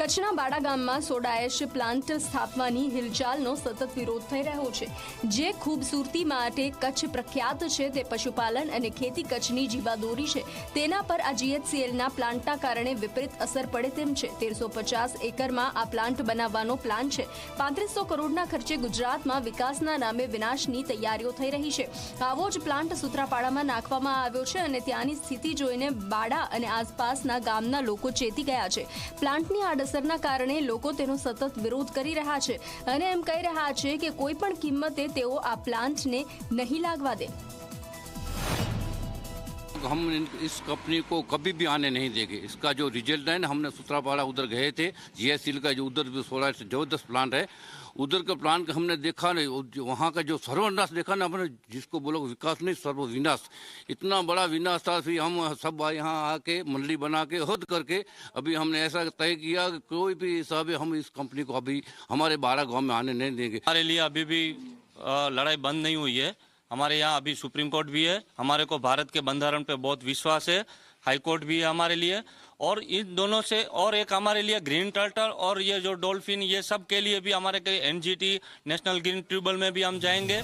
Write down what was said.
કચ્છના બાડા ગામમાં soda ash plant સ્થાપવાની હિલચાલનો સતત વિરોધ થઈ રહ્યો છે. જે ખૂબસૂરતી માટે કચ્છ પ્રખ્યાત છે, તે પશુપાલન અને ખેતી કચ્છની જીવાદોરી છે. તેના પર આ જીએચસીએલના પ્લાન્ટના કારણે વિપરીત અસર પડે તેમ છે. તેરસો પચાસ એકરમાં આ પ્લાન્ટ બનાવવાનો પ્લાન છે. પાંત્રીસો કરોડના ખર્ચે ગુજરાતમાં વિકાસના નામે વિનાશની તૈયારીઓ થઈ રહી છે. આવો જ પ્લાન્ટ સુત્રાપાડામાં નાખવામાં આવ્યો છે અને ત્યાંની સ્થિતિ જોઈને બાડા અને આસપાસના ગામના લોકો ચેતી ગયા છે. પ્લાન્ટની આડઅસરના કારણે લોકો તેનો સતત વિરોધ કરી રહ્યા છે અને એમ કહી રહ્યા છે કે કોઈ પણ કિંમતે તેઓ આ પ્લાન્ટને નહીં લાગવા દે. हम इन- इस कंपनी को कभी भी आने नहीं देंगे। इसका जो रिज़ल्ट है ना, हमने सुत्रापाड़ा उधर गए थे जीएससील का जो उधर भी सोलह ज़बरदस्त प्लांट है, उधर का प्लांट का हमने देखा नहीं वहाँ का जो सर्वनाश देखा ना हमने, जिसको बोलो विकास नहीं सर्व विनाश इतना बड़ा विनाश था, फिर हम सब यहाँ आके मंडली बना के, हद करके, अभी हमने ऐसा तय किया कि कोई भी हिसाब हम इस कंपनी को अभी हमारे बारह गाँव में आने नहीं देंगे। हमारे लिए अभी भी लड़ाई बंद नहीं हुई है। हमारे यहाँ अभी सुप्रीम कोर्ट भी है। हमारे को भारत के बंधारण पे बहुत विश्वास है। हाई कोर्ट भी है हमारे लिए। और इन दोनों से और एक हमारे लिए ग्रीन टर्टल और ये जो डॉल्फिन ये सब के लिए भी हमारे N NGT, national green tribunal में भी हम जाएँगे।